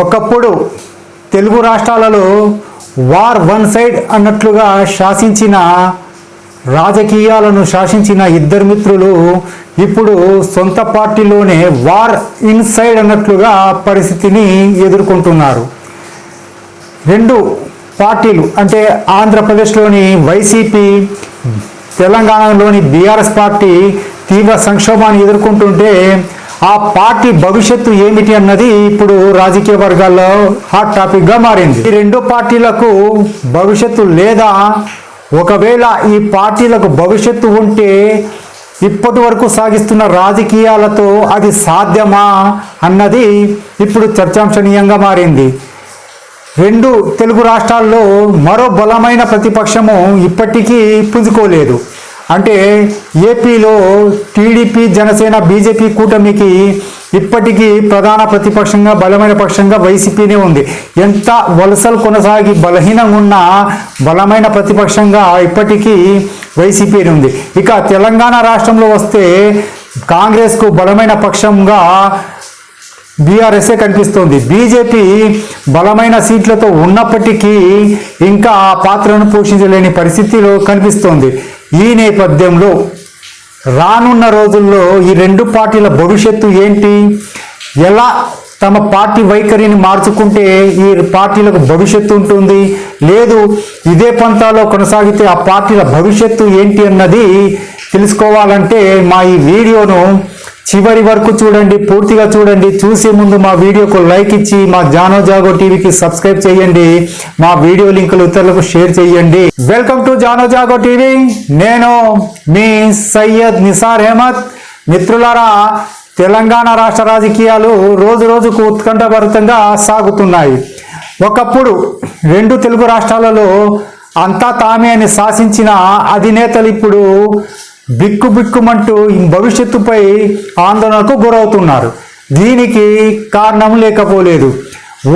ఒకప్పుడు తెలుగు రాష్ట్రాలలో war one side అన్నట్లుగా శాసించిన రాజకీయాలను శాసించిన ఇద్దరు మిత్రులు ఇప్పుడు సొంత పార్టీలోనే వార్ ఇన్సైడ్ అన్నట్లుగా పరిస్థితిని ఎదుర్కొంటున్నారు. రెండు పార్టీలు అంటే ఆంధ్రప్రదేశ్లోని వైసీపీ తెలంగాణలోని బీఆర్ఎస్ పార్టీ తీవ్ర సంక్షోభాన్ని ఎదుర్కొంటుంటే ఆ పార్టీ భవిష్యత్తు ఏమిటి అన్నది ఇప్పుడు రాజకీయ వర్గాల్లో హాట్ టాపిక్గా మారింది. ఈ రెండు పార్టీలకు భవిష్యత్తు లేదా? ఒకవేళ ఈ పార్టీలకు భవిష్యత్తు ఉంటే ఇప్పటి వరకు సాగిస్తున్న రాజకీయాలతో అది సాధ్యమా అన్నది ఇప్పుడు చర్చాంశనీయంగా మారింది. రెండు తెలుగు రాష్ట్రాల్లో మరో బలమైన ప్రతిపక్షము ఇప్పటికీ పుంజుకోలేదు. అంటే ఏపీలో టీడీపీ జనసేన బీజేపీ కూటమికి ఇప్పటికీ ప్రధాన ప్రతిపక్షంగా బలమైన పక్షంగా వైసీపీనే ఉంది. ఎంత వలసలు కొనసాగి బలహీనంగా ఉన్న బలమైన ప్రతిపక్షంగా ఇప్పటికీ వైసీపీనే ఉంది. ఇక తెలంగాణ రాష్ట్రంలో వస్తే కాంగ్రెస్కు బలమైన పక్షంగా బీఆర్ఎస్ఏ కనిపిస్తోంది. బీజేపీ బలమైన సీట్లతో ఉన్నప్పటికీ ఇంకా ఆ పాత్రను పోషించలేని పరిస్థితిలో కనిపిస్తోంది. ఈ నేపథ్యంలో రానున్న రోజుల్లో ఈ రెండు పార్టీల భవిష్యత్తు ఏంటి? ఎలా తమ పార్టీ వైఖరిని మార్చుకుంటే ఈ పార్టీలకు భవిష్యత్తు ఉంటుంది? లేదు ఇదే పంతాలో కొనసాగితే ఆ పార్టీల భవిష్యత్తు ఏంటి అన్నది తెలుసుకోవాలంటే మా ఈ వీడియోను చివరి వరకు చూడండి పూర్తిగా చూడండి. చూసే ముందు మా వీడియోకు లైక్ ఇచ్చి మా జానో జాగో టీవీకి సబ్స్క్రైబ్ చేయండి. మా వీడియో లింకులు ఇతరులకు షేర్ చేయండి. Welcome to Jaano Jaago TV. నేను మీ సయ్యద్ నిసార్ అహ్మద్. మిత్రులారా తెలంగాణ రాష్ట్ర రాజకీయాలు రోజు రోజుకు ఉత్కంఠభరితంగా సాగుతున్నాయి. ఒకప్పుడు రెండు తెలుగు రాష్ట్రాలలో అంతా తామే అని శాసించిన అధినేతలు ఇప్పుడు బిక్కు బిక్కుమంటూ భవిష్యత్తుపై ఆందోళనకు గురవుతున్నారు. దీనికి కారణం లేకపోలేదు.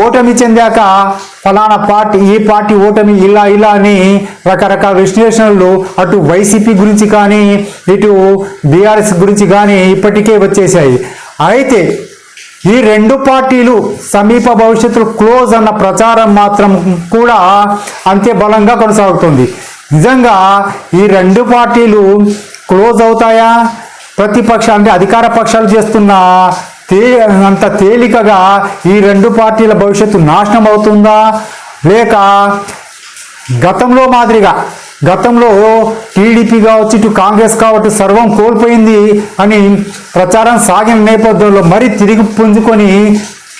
ఓటమి చెందాక ఫలానా పార్టీ ఈ పార్టీ ఓటమి ఇలా ఇలా అని రకరకాల విశ్లేషణలు అటు వైసీపీ గురించి కానీ ఇటు బీఆర్ఎస్ గురించి కానీ ఇప్పటికే వచ్చేసాయి అయితే ఈ రెండు పార్టీలు సమీప భవిష్యత్తులో క్లోజ్ అన్న ప్రచారం మాత్రం కూడా అంతే బలంగా కొనసాగుతుంది. నిజంగా ఈ రెండు పార్టీలు క్లోజ్ అవుతాయా? ప్రతిపక్ష అంటే అధికార పక్షాలు చేస్తున్న తే అంత తేలికగా ఈ రెండు పార్టీల భవిష్యత్తు నాశనం అవుతుందా? లేక గతంలో మాదిరిగా గతంలో టీడీపీ కావచ్చు ఇటు కాంగ్రెస్ కావచ్చు సర్వం కోల్పోయింది అని ప్రచారం సాగిన నేపథ్యంలో మరీ తిరిగి పుంజుకొని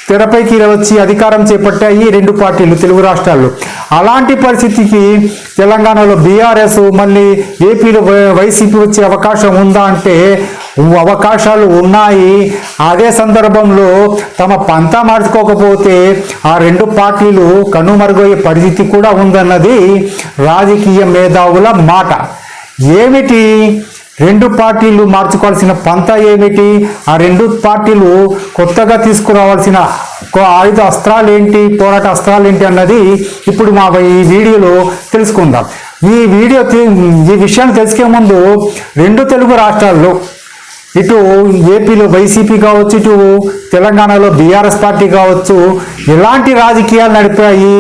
తెరపైకి వచ్చి అధికారం చేపట్టాయి రెండు పార్టీలు తెలుగు రాష్ట్రాల్లో. అలాంటి పరిస్థితికి తెలంగాణలో బీఆర్ఎస్ మళ్ళీ ఏపీలో వైసీపీ వచ్చే అవకాశం ఉందా అంటే అవకాశాలు ఉన్నాయి. అదే సందర్భంలో తమ పంతా మార్చుకోకపోతే ఆ రెండు పార్టీలు కనుమరుగయ్యే పరిస్థితి కూడా ఉందన్నది రాజకీయ మేధావుల మాట. ఏమిటి? రెండు పార్టీలు మార్చుకోవాల్సిన పంత ఏమిటి? ఆ రెండు పార్టీలు కొత్తగా తీసుకురావాల్సిన ఆయుధ అస్త్రాలు ఏంటి? పోరాట అస్త్రాలు ఏంటి అన్నది ఇప్పుడు మా ఈ వీడియోలో తెలుసుకుందాం. ఈ వీడియో ఈ విషయాన్ని తెలుసుకే ముందు రెండు తెలుగు రాష్ట్రాల్లో ఇటు ఏపీలో వైసీపీ కావచ్చు ఇటు తెలంగాణలో బీఆర్ఎస్ పార్టీ కావచ్చు ఎలాంటి రాజకీయాలు నడిపాయి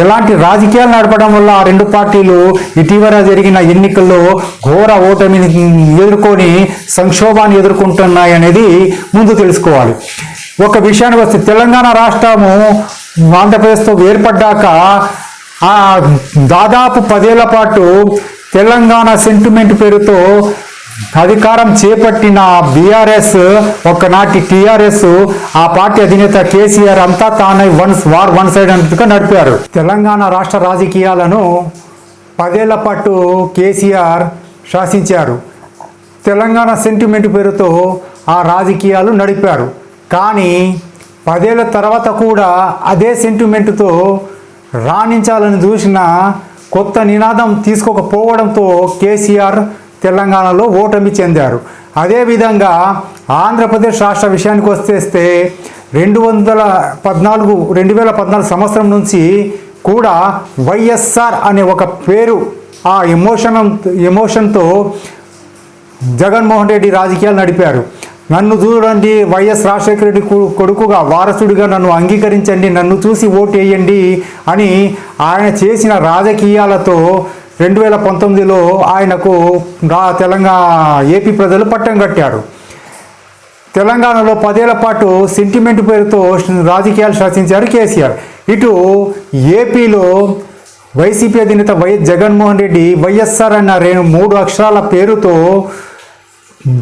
ఎలాంటి రాజకీయాలు నడపడం వల్ల ఆ రెండు పార్టీలు ఇటీవల జరిగిన ఎన్నికల్లో ఘోర ఓటమిని ఎదుర్కొని సంక్షోభాన్ని ఎదుర్కొంటున్నాయి అనేది ముందు తెలుసుకోవాలి. ఒక విషయానికి వస్తే తెలంగాణ రాష్ట్రము ఆంధ్రప్రదేశ్తో ఏర్పడ్డాక దాదాపు పదేళ్ళ పాటు తెలంగాణ సెంటిమెంట్ పేరుతో అధికారం చేపట్టిన బీఆర్ఎస్ ఒకనాటి టీఆర్ఎస్ ఆ పార్టీ అధినేత కేసీఆర్ అంతా తానై వన్స్ వార్ వన్ సైడ్ అన్నట్టుగా నడిపారు. తెలంగాణ రాష్ట్ర రాజకీయాలను పదేళ్ళ పాటు కేసీఆర్ శాసించారు. తెలంగాణ సెంటిమెంట్ పేరుతో ఆ రాజకీయాలు నడిపారు. కానీ పదేళ్ళ తర్వాత కూడా అదే సెంటిమెంట్తో రాణించాలని చూసిన కొత్త నినాదం తీసుకోకపోవడంతో కేసీఆర్ తెలంగాణలో ఓటమి చెందారు. అదేవిధంగా ఆంధ్రప్రదేశ్ రాష్ట్ర విషయానికి వస్తేస్తే రెండు వందల పద్నాలుగు రెండు వేల పద్నాలుగు సంవత్సరం నుంచి కూడా వైఎస్ఆర్ అనే ఒక పేరు ఆ ఎమోషన్ ఎమోషన్తో జగన్మోహన్ రెడ్డి రాజకీయాలు నడిపారు. నన్ను చూడండి వైఎస్ రాజశేఖర రెడ్డి కొడుకుగా వారసుడిగా నన్ను అంగీకరించండి నన్ను చూసి ఓటు వేయండి అని ఆయన చేసిన రాజకీయాలతో రెండు వేల పంతొమ్మిదిలో ఆయనకు రా తెలంగాణ ఏపీ ప్రజలు పట్టం కట్టారు. తెలంగాణలో పదేళ్ళ పాటు సెంటిమెంట్ పేరుతో రాజకీయాలు శాసించారు కేసీఆర్. ఇటు ఏపీలో వైసీపీ అధినేత వైఎస్ జగన్మోహన్ రెడ్డి వైఎస్ఆర్ అన్న రెండు మూడు అక్షరాల పేరుతో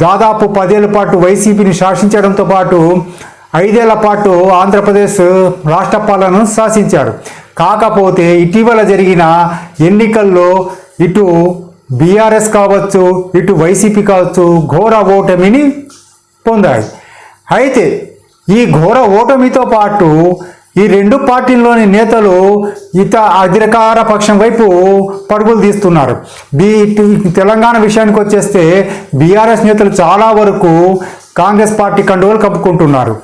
దాదాపు పదేళ్ళ పాటు వైసీపీని శాసించడంతో పాటు ఐదేళ్ళ పాటు ఆంధ్రప్రదేశ్ రాష్ట్ర పాలనను శాసించారు. కాకపోతే ఇటీవల జరిగిన ఎన్నికల్లో ఇటు బీఆర్ఎస్ కావచ్చు ఇటు వైసీపీ కావచ్చు ఘోర ఓటమిని పొందాయి. అయితే ఈ ఘోర ఓటమితో పాటు ఈ రెండు పార్టీల్లోని నేతలు ఇత అధికార పక్షం వైపు పరుగులు తీస్తున్నారు. బీ తెలంగాణ విషయానికి వచ్చేస్తే బీఆర్ఎస్ నేతలు చాలా వరకు కాంగ్రెస్ పార్టీ కండువలు కప్పుకుంటున్నారు.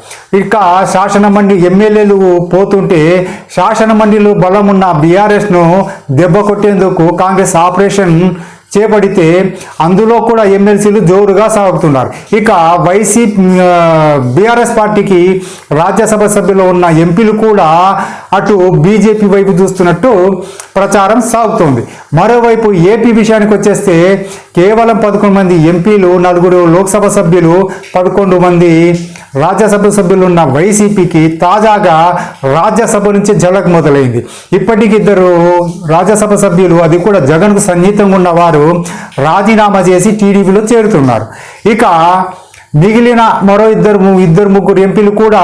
ఇక శాసనమండలి ఎమ్మెల్యేలు పోతుంటే శాసనమండలిలో బలం ఉన్న బీఆర్ఎస్ను దెబ్బ కొట్టేందుకు కాంగ్రెస్ ఆపరేషన్ చేపడితే అందులో కూడా ఎమ్మెల్సీలు జోరుగా సాగుతున్నారు. ఇక వైసీ బీఆర్ఎస్ పార్టీకి రాజ్యసభ సభ్యులు ఉన్న ఎంపీలు కూడా అటు బీజేపీ వైపు చూస్తున్నట్టు ప్రచారం సాగుతోంది. మరోవైపు ఏపీ విషయానికి వచ్చేస్తే కేవలం పదకొండు మంది ఎంపీలు నలుగురు లోక్సభ సభ్యులు పదకొండు మంది రాజ్యసభ సభ్యులు ఉన్న వైసీపీకి తాజాగా రాజ్యసభ నుంచి జలక్ మొదలైంది. ఇప్పటికి ఇద్దరు రాజ్యసభ సభ్యులు అది కూడా జగన్కు సన్నిహితంగా ఉన్నవారు రాజీనామా చేసి టీడీపీలో చేరుతున్నారు. ఇక మిగిలిన మరో ఇద్దరు ఇద్దరు ముగ్గురు ఎంపీలు కూడా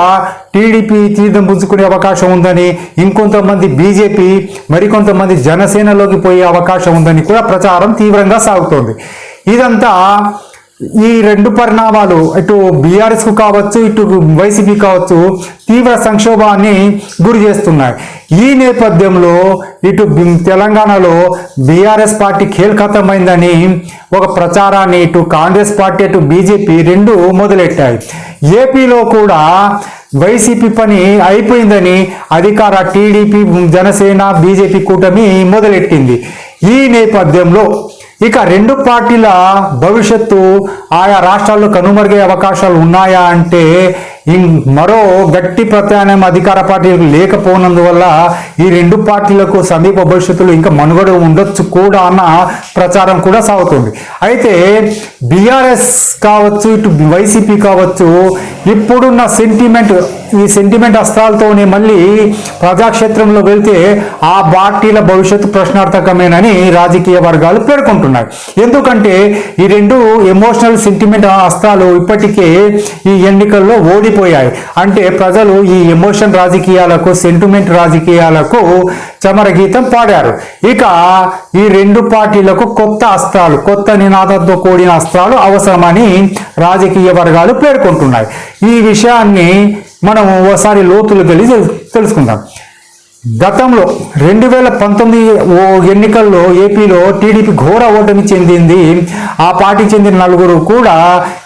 టీడీపీ తీర్థం పుంజుకునే అవకాశం ఉందని ఇంకొంతమంది బీజేపీ మరికొంతమంది జనసేనలోకి పోయే అవకాశం ఉందని కూడా ప్రచారం తీవ్రంగా సాగుతోంది. ఇదంతా ఈ రెండు పరిణామాలు ఇటు బీఆర్ఎస్కు కావచ్చు ఇటు వైసీపీ కావచ్చు తీవ్ర సంక్షోభాన్ని గురి చేస్తున్నాయి. ఈ నేపథ్యంలో ఇటు తెలంగాణలో బీఆర్ఎస్ పార్టీ ఖేల్ఖతమైందని ఒక ప్రచారాన్ని ఇటు కాంగ్రెస్ పార్టీ అటు బీజేపీ రెండు మొదలెట్టాయి. ఏపీలో కూడా వైసీపీ పని అయిపోయిందని అధికార టీడీపీ జనసేన బీజేపీ కూటమి మొదలెట్టింది. ఈ నేపథ్యంలో ఇక రెండు పార్టీల భవిష్యత్తు ఆయా రాష్ట్రాల్లో కనుమరుగే అవకాశాలు ఉన్నాయా అంటే ఈ మరో గట్టి ప్రత్యామ్నాయం అధికార పార్టీలకు లేకపోనందువల్ల ఈ రెండు పార్టీలకు సమీప భవిష్యత్తులో ఇంకా మనుగడ ఉండొచ్చు కూడా అన్న ప్రచారం కూడా సాగుతుంది. అయితే బీఆర్ఎస్ కావచ్చు ఇటు వైసీపీ కావచ్చు ఇప్పుడున్న సెంటిమెంట్ ఈ సెంటిమెంట్ అస్త్రాలతోనే మళ్ళీ ప్రజాక్షేత్రంలో వెళ్తే ఆ పార్టీల భవిష్యత్తు ప్రశ్నార్థకమేనని రాజకీయ వర్గాలు పేర్కొంటున్నాయి. ఎందుకంటే ఈ రెండు ఎమోషనల్ సెంటిమెంట్ అస్త్రాలు ఇప్పటికే ఈ ఎన్నికల్లో ఓడి ఓడిపోయాయి అంటే ప్రజలు ఈ ఎమోషన్ రాజకీయాలకు సెంటిమెంట్ రాజకీయాలకు చమర గీతం పాడారు. ఇక ఈ రెండు పార్టీలకు కొత్త అస్త్రాలు కొత్త నినాదంతో కూడిన అస్త్రాలు అవసరమని రాజకీయ వర్గాలు పేర్కొంటున్నాయి. ఈ విషయాన్ని మనం ఓసారి లోతులు తెలిసి తెలుసుకుందాం. గతంలో రెండు వేల పంతొమ్మిది ఓ ఎన్నికల్లో ఏపీలో టీడీపీ ఘోర ఓటమి చెందింది. ఆ పార్టీకి చెందిన నలుగురు కూడా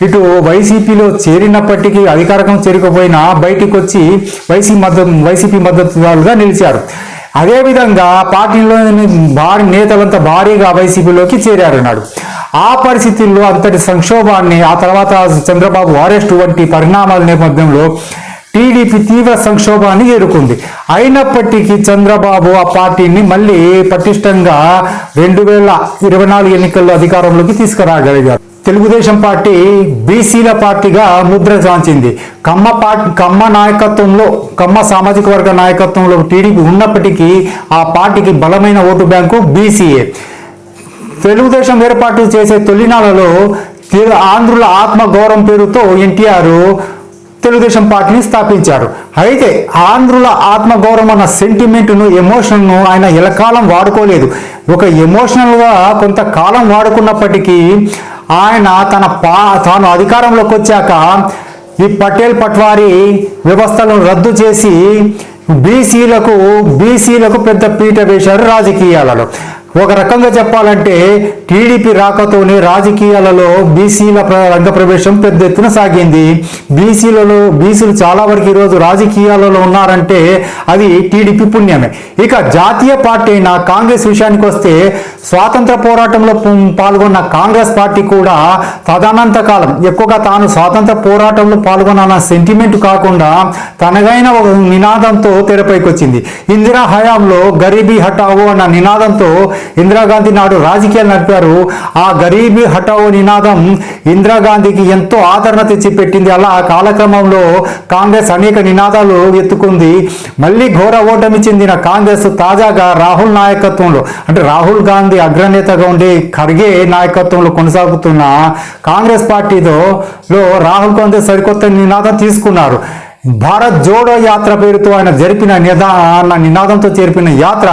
ఇటు వైసీపీలో చేరినప్పటికీ అధికారికం చేరుకపోయినా బయటికి వచ్చి వైసీ మద్దతు వైసీపీ మద్దతుదారులుగా నిలిచారు. అదేవిధంగా పార్టీలోని భారీ నేతలంతా భారీగా వైసీపీలోకి చేరారన్నాడు. ఆ పరిస్థితుల్లో అంతటి సంక్షోభాన్ని ఆ తర్వాత చంద్రబాబు అరెస్ట్ వంటి పరిణామాల నేపథ్యంలో టీడీపీ తీవ్ర సంక్షోభాన్ని ఎదుర్కొంది. అయినప్పటికీ చంద్రబాబు ఆ పార్టీని మళ్ళీ పటిష్టంగా రెండు వేల ఇరవై నాలుగు ఎన్నికల్లో అధికారంలోకి తీసుకురాగలిగారు. తెలుగుదేశం పార్టీ బీసీల పార్టీగా ముద్ర సాంచింది కమ్మ పార్టీ కమ్మ నాయకత్వంలో కమ్మ సామాజిక వర్గ నాయకత్వంలో టీడీపీ ఉన్నప్పటికీ ఆ పార్టీకి బలమైన ఓటు బ్యాంకు బీసీఏ. తెలుగుదేశం ఏర్పాటు చేసే తొలినాలలో ఆంధ్రుల ఆత్మ గౌరవం పేరుతో ఎన్టీఆర్ తెలుగుదేశం పార్టీని స్థాపించారు. అయితే ఆంధ్రుల ఆత్మగౌరవం అన్న సెంటిమెంట్ను ఎమోషన్ను ఆయన ఎలకాలం వాడుకోలేదు. ఒక ఎమోషనల్గా కొంతకాలం వాడుకున్నప్పటికీ ఆయన తన పా తాను అధికారంలోకి వచ్చాక ఈ పటేల్ పట్వారీ వ్యవస్థలను రద్దు చేసి బీసీలకు బీసీలకు పెద్ద పీట వేశారు రాజకీయాలలో. ఒక రకంగా చెప్పాలంటే టీడీపీ రాకతోనే రాజకీయాలలో బీసీల ప్ర- రంగ ప్రవేశం పెద్ద ఎత్తున సాగింది. బీసీలలో బీసీలు చాలా వరకు ఈరోజు రాజకీయాలలో ఉన్నారంటే అది టీడీపీ పుణ్యమే. ఇక జాతీయ పార్టీ అయిన కాంగ్రెస్ విషయానికి వస్తే స్వాతంత్ర పోరాటంలో పాల్గొన్న కాంగ్రెస్ పార్టీ కూడా తదనంత కాలం ఎక్కువగా తాను స్వాతంత్ర పోరాటంలో పాల్గొన్న సెంటిమెంట్ కాకుండా తనదైన ఒక నినాదంతో తెరపైకి వచ్చింది ఇందిరా హయాంలో గరీబీ హటావో అన్న నినాదంతో ఇందిరాగాంధీ నాడు రాజకీయాలు నడిపారు. ఆ గరీబీ హటావో నినాదం ఇందిరాగాంధీకి ఎంతో ఆదరణ తెచ్చిపెట్టింది. అలా కాలక్రమంలో కాంగ్రెస్ అనేక నినాదాలు ఎత్తుకుంది. మళ్ళీ ఘోర ఓటమి చెందిన కాంగ్రెస్ తాజాగా రాహుల్ నాయకత్వంలో అంటే రాహుల్ గాంధీ అగ్రనేతగా ఉండే ఖర్గే నాయకత్వంలో కొనసాగుతున్న కాంగ్రెస్ పార్టీతో లో రాహుల్ గాంధీ సరికొత్త నినాదం తీసుకున్నారు. భారత్ జోడో యాత్ర పేరుతో ఆయన జరిపిన నిదా నినాదంతో చేరిపిన యాత్ర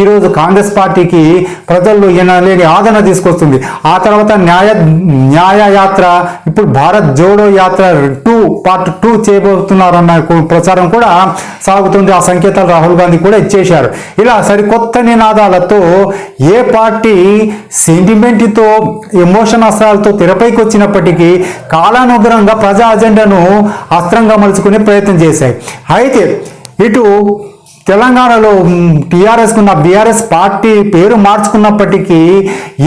ఈరోజు కాంగ్రెస్ పార్టీకి ప్రజల్లో ఎనలేని ఆదరణ తీసుకొస్తుంది. ఆ తర్వాత న్యాయ న్యాయ యాత్ర ఇప్పుడు Bharat Jodo Yatra two part two చేయబోతున్నారన్న ప్రచారం కూడా సాగుతుంది. ఆ సంకేతాలు రాహుల్ గాంధీ కూడా ఇచ్చేశారు. ఇలా సరికొత్త నినాదాలతో ఏ పార్టీ సెంటిమెంట్తో ఎమోషన్ అస్త్రాలతో తెరపైకి వచ్చినప్పటికీ కాలానుగుణంగా ప్రజా అజెండాను అస్త్రంగా మలుచుకునే ప్రయత్నం చేశాయి. అయితే ఇటు తెలంగాణలో టీఆర్ఎస్ బీఆర్ఎస్ పార్టీ పేరు మార్చుకున్నప్పటికీ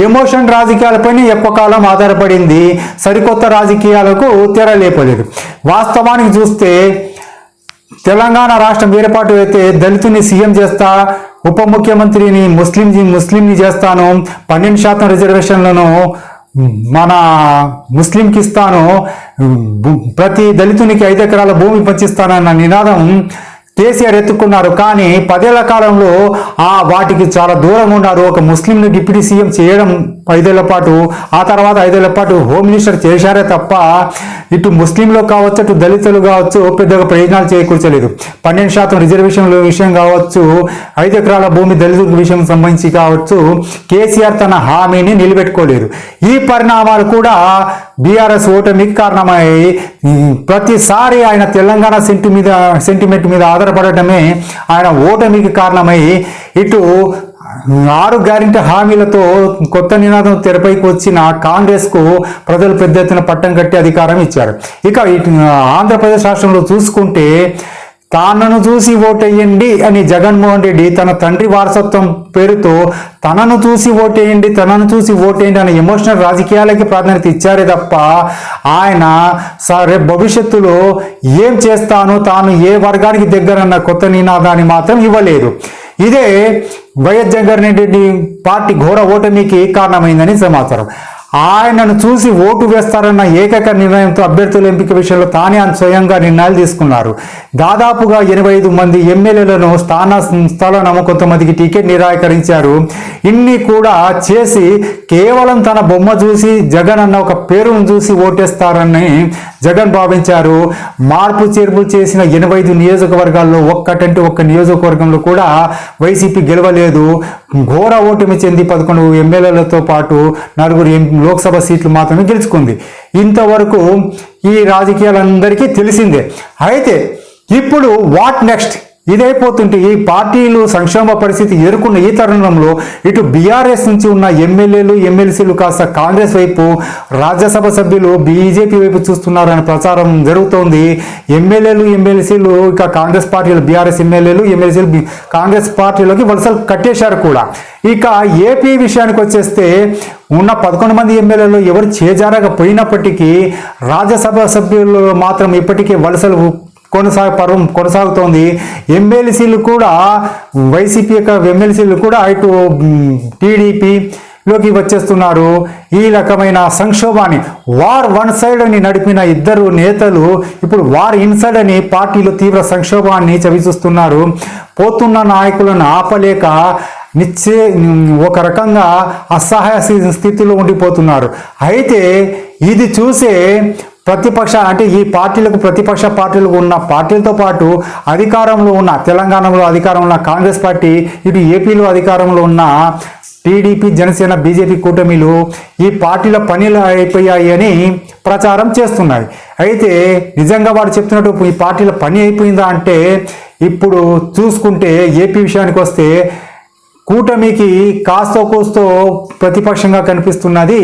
ఎమోషన్ రాజకీయాలపైనే ఎక్కువ కాలం ఆధారపడింది. సరికొత్త రాజకీయాలకు తెరలేపలేదు వాస్తవానికి చూస్తే తెలంగాణ రాష్ట్రం ఏర్పాటు అయితే దళితుని సీఎం చేస్తా ఉప ముఖ్యమంత్రిని ముస్లిం ముస్లింని చేస్తాను పన్నెండు శాతం రిజర్వేషన్లను మన ముస్లింకి ఇస్తాను ప్రతి దళితునికి ఐదు ఎకరాల భూమి పంచిస్తానన్న నినాదం కేసీఆర్ ఎత్తుకున్నారు. కానీ పదేళ్ళ కాలంలో ఆ వాటికి చాలా దూరంగా ఉన్నారు. ఒక ముస్లింని డిప్యూటీ సీఎం చేయడం ఐదేళ్ళ పాటు ఆ తర్వాత ఐదేళ్ళ పాటు హోమ్ మినిస్టర్ చేశారే తప్ప ఇటు ముస్లింలు కావచ్చు అటు దళితులు కావచ్చు పెద్దగా ప్రయోజనాలు చేకూర్చలేదు. పన్నెండు శాతం రిజర్వేషన్ల విషయం కావచ్చు ఐదు ఎకరాల భూమి దళితుల విషయం సంబంధించి కావచ్చు కేసీఆర్ తన హామీని నిలబెట్టుకోలేదు. ఈ పరిణామాలు కూడా బీఆర్ఎస్ ఓటమికి కారణమై ప్రతిసారి ఆయన తెలంగాణ సెంటి మీద సెంటిమెంట్ మీద ఆధారపడటమే ఆయన ఓటమికి కారణమై ఇటు ఆరు గ్యారెంటీ హామీలతో కొత్త నినాదం తెరపైకి వచ్చిన కాంగ్రెస్కు ప్రజలు పెద్ద ఎత్తున పట్టం కట్టి అధికారం ఇచ్చారు. ఇక ఇటు ఆంధ్రప్రదేశ్ రాష్ట్రంలో చూసుకుంటే తానను చూసి ఓటేయండి అని జగన్మోహన్ రెడ్డి తన తండ్రి వారసత్వం పేరుతో తనను చూసి ఓటేయండి తనను చూసి ఓటేయండి అనే ఎమోషనల్ రాజకీయాలకి ప్రాధాన్యత ఇచ్చారే తప్ప ఆయన సరే భవిష్యత్తులో ఏం చేస్తాను తాను ఏ వర్గానికి దగ్గరన్న కొత్త నినాదాన్ని మాత్రం ఇవ్వలేదు. ఇదే వైఎస్ జగన్ రెడ్డి పార్టీ ఘోర ఓటమికి కారణమైందని సమాచారం. ఆయనను చూసి ఓటు వేస్తారన్న ఏకైక నిర్ణయంతో అభ్యర్థుల ఎంపిక విషయంలో తానే స్వయంగా నిర్ణయాలు తీసుకున్నారు. దాదాపుగా ఎనభై ఐదు మంది ఎమ్మెల్యేలను స్థాన స్థానం కొంతమందికి టికెట్ నిరాకరించారు. ఇన్ని కూడా చేసి కేవలం తన బొమ్మ చూసి జగన్ అన్న ఒక పేరును చూసి ఓటేస్తారని జగన్ భావించారు. మార్పు చేర్పు చేసిన ఎనభై ఐదు నియోజకవర్గాల్లో ఒక్కటంటే ఒక్క నియోజకవర్గంలో కూడా వైసీపీ గెలవలేదు. ఘోర ఓటమి చెంది పదకొండు ఎమ్మెల్యేలతో పాటు నలుగురు ఎం- లోక్సభ సీట్లు మాత్రమే గెలుచుకుంది. ఇంతవరకు ఈ రాజకీయాలందరికీ తెలిసిందే. అయితే ఇప్పుడు వాట్ నెక్స్ట్ ఇదైపోతుంటే ఈ పార్టీలు సంక్షేమ పరిస్థితి ఎదుర్కొన్న ఈ తరుణంలో ఇటు బీఆర్ఎస్ నుంచి ఉన్న ఎమ్మెల్యేలు ఎమ్మెల్సీలు కాస్త కాంగ్రెస్ వైపు రాజ్యసభ సభ్యులు బీజేపీ వైపు చూస్తున్నారనే ప్రచారం జరుగుతోంది. ఎమ్మెల్యేలు ఎమ్మెల్సీలు ఇక కాంగ్రెస్ పార్టీలు బీఆర్ఎస్ ఎమ్మెల్యేలు ఎమ్మెల్సీలు కాంగ్రెస్ పార్టీలోకి వలసలు కట్టేశారు కూడా. ఇక ఏపీ విషయానికి వచ్చేస్తే ఉన్న పదకొండు మంది ఎమ్మెల్యేలు ఎవరు చేజారకపోయినప్పటికీ రాజ్యసభ సభ్యులు మాత్రం ఇప్పటికీ వలసలు కొనసాగ పర్వం కొనసాగుతోంది. ఎమ్మెల్సీలు కూడా వైసీపీ యొక్క ఎమ్మెల్సీలు కూడా ఇటు టీడీపీ లోకి వచ్చేస్తున్నారు. ఈ రకమైన సంక్షోభాన్ని వార్ వన్ సైడ్ అని నడిపిన ఇద్దరు నేతలు ఇప్పుడు వార్ ఇన్సైడ్ అని పార్టీలో తీవ్ర సంక్షోభాన్ని చవిచూస్తున్నారు. పోతున్న నాయకులను ఆపలేక నిశ్చే ఒక రకంగా అసహాయ స్థితిలో ఉండిపోతున్నారు. అయితే ఇది చూసే ప్రతిపక్ష అంటే ఈ పార్టీలకు ప్రతిపక్ష పార్టీలకు ఉన్న పార్టీలతో పాటు అధికారంలో ఉన్న తెలంగాణలో అధికారంలో ఉన్న కాంగ్రెస్ పార్టీ ఇటు ఏపీలో అధికారంలో ఉన్న టీడీపీ జనసేన బీజేపీ కూటమిలు ఈ పార్టీల పనులు అయిపోయాయి అని ప్రచారం చేస్తున్నాయి. అయితే నిజంగా వాడు చెప్తున్నట్టు ఈ పార్టీల పని అయిపోయిందా అంటే ఇప్పుడు చూసుకుంటే ఏపీ విషయానికి వస్తే కూటమికి కాస్తో కోస్తో ప్రతిపక్షంగా కనిపిస్తున్నది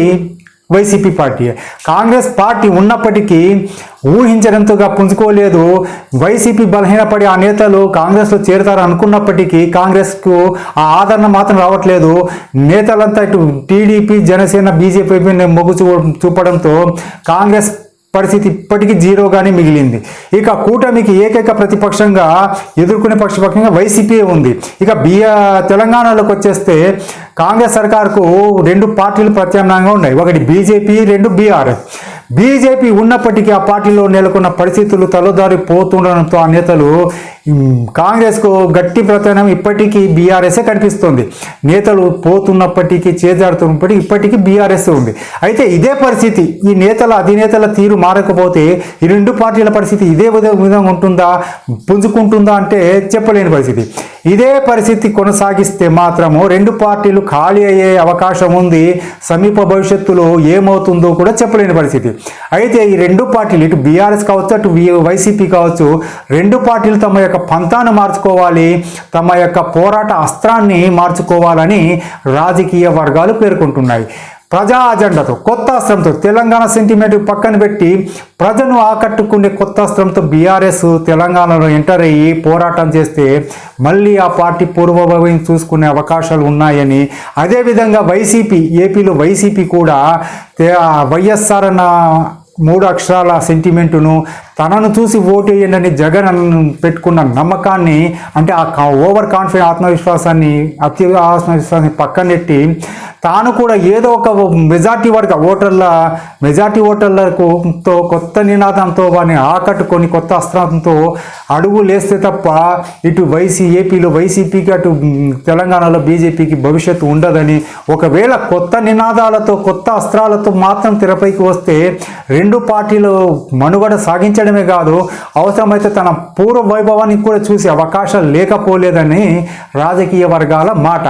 వైసీపీ పార్టీ. కాంగ్రెస్ పార్టీ ఉన్నప్పటికీ ఊహించినంతగా పుంజుకోలేదు. వైసీపీ బలహీనపడి ఆ నేతలు కాంగ్రెస్లో చేరుతారు అనుకున్నప్పటికీ కాంగ్రెస్కు ఆ ఆదరణ మాత్రం రావట్లేదు. నేతలంతా ఇటు టీడీపీ జనసేన బీజేపీ మీద మొగ్గు చూ చూపడంతో కాంగ్రెస్ పరిస్థితి ఇప్పటికీ జీరోగానే మిగిలింది. ఇక కూటమికి ఏకైక ప్రతిపక్షంగా ఎదుర్కొనే పక్షపక్షంగా వైసీపీ ఉంది. ఇక బిఆ తెలంగాణలోకి వచ్చేస్తే కాంగ్రెస్ సర్కార్కు రెండు పార్టీలు ప్రత్యామ్నాయంగా ఉన్నాయి. ఒకటి బీజేపీ రెండు బీఆర్ఎస్. బీజేపీ ఉన్నప్పటికీ ఆ పార్టీలో నెలకొన్న పరిస్థితులు తలదారి పోతుండడంతో ఆ నేతలు కాంగ్రెస్కు గట్టి ప్రచారం ఇప్పటికీ బీఆర్ఎస్ఏ కనిపిస్తుంది. నేతలు పోతున్నప్పటికీ చేజాడుతున్నప్పటికీ ఇప్పటికీ బీఆర్ఎస్ ఉంది. అయితే ఇదే పరిస్థితి ఈ నేతల అధినేతల తీరు మారకపోతే ఈ రెండు పార్టీల పరిస్థితి ఇదే విధంగా ఉంటుందా పుంజుకుంటుందా అంటే చెప్పలేని పరిస్థితి. ఇదే పరిస్థితి కొనసాగిస్తే మాత్రము రెండు పార్టీలు ఖాళీ అయ్యే అవకాశం ఉంది. సమీప భవిష్యత్తులో ఏమవుతుందో కూడా చెప్పలేని పరిస్థితి. అయితే ఈ రెండు పార్టీలు ఇటు బీఆర్ఎస్ కావచ్చు అటు వి- వైసీపీ కావచ్చు రెండు పార్టీలు తమ యొక్క పంతాన్ని మార్చుకోవాలి తమ యొక్క పోరాట అస్త్రాన్ని మార్చుకోవాలని రాజకీయ వర్గాలు పేర్కొంటున్నాయి. ప్రజా అజెండాతో కొత్త అస్త్రంతో తెలంగాణ సెంటిమెంట్ పక్కన పెట్టి ప్రజను ఆకట్టుకునే కొత్త అస్త్రంతో బీఆర్ఎస్ తెలంగాణలో ఎంటర్ అయ్యి పోరాటం చేస్తే మళ్ళీ ఆ పార్టీ పూర్వభావం చూసుకునే అవకాశాలు ఉన్నాయని అదేవిధంగా వైసీపీ ఏపీలో వైసీపీ కూడా వైఎస్ఆర్ అన్న మూడు అక్షరాల సెంటిమెంటును తనను చూసి ఓటు వేయండి జగన్ పెట్టుకున్న నమ్మకాన్ని అంటే ఆ ఓవర్ కాన్ఫిడెంట్ ఆత్మవిశ్వాసాన్ని అతి ఆత్మవిశ్వాసాన్ని పక్కనెట్టి తాను కూడా ఏదో ఒక మెజార్టీ వర్గ ఓటర్ల మెజార్టీ ఓటర్లకు తో కొత్త నినాదంతో వారిని ఆకట్టుకొని కొత్త అస్త్రంతో అడుగు లేస్తే తప్ప ఇటు వైసీ ఏపీలో వైసీపీకి అటు తెలంగాణలో బీజేపీకి భవిష్యత్తు ఉండదని ఒకవేళ కొత్త నినాదాలతో కొత్త అస్త్రాలతో మాత్రం తెరపైకి వస్తే రెండు పార్టీలు మనుగడ చేయడమే కాదు అవసరమైతే తన పూర్వ వైభవానికి కూడా చూసే అవకాశం లేకపోలేదని రాజకీయ వర్గాల మాట.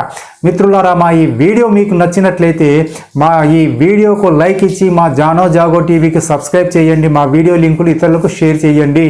మిత్రులారా మా ఈ వీడియో మీకు నచ్చినట్లయితే మా ఈ వీడియోకు లైక్ ఇచ్చి మా జానో జాగో టీవీకి సబ్స్క్రైబ్ చేయండి. మా వీడియో లింకులు ఇతరులకు షేర్ చేయండి.